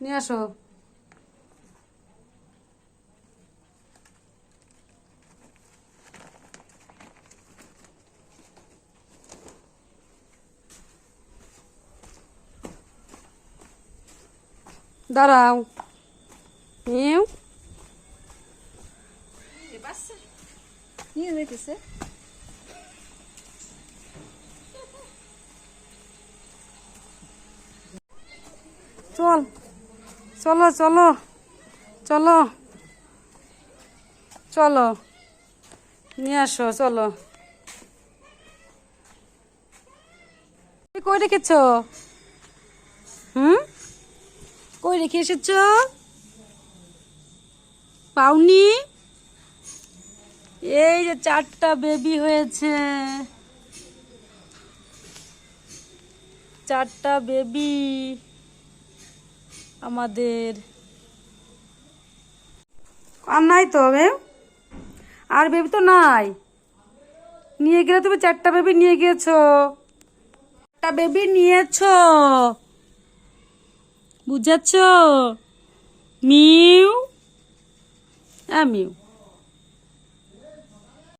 নিয়ে আসো। দাঁড়াও। নিউ। নিয়ে যাইতেছে। চল। চলো চলো চলো চলো, নিয়ে আসো, চলো। কই রেখেছ? হুম? কই রেখে এসেছ? পাওনি? এই যে চারটা বেবি হয়েছে। চারটা বেবি আমাদের আর নাই তো বেব আর বেবি তো নাই। নিয়ে গেলে তুমি চারটা বেবি নিয়ে গিয়েছো। চারটা বেবি নিয়েছো। বুঝাচ্ছ মিউ? হ্যাঁ মিউ।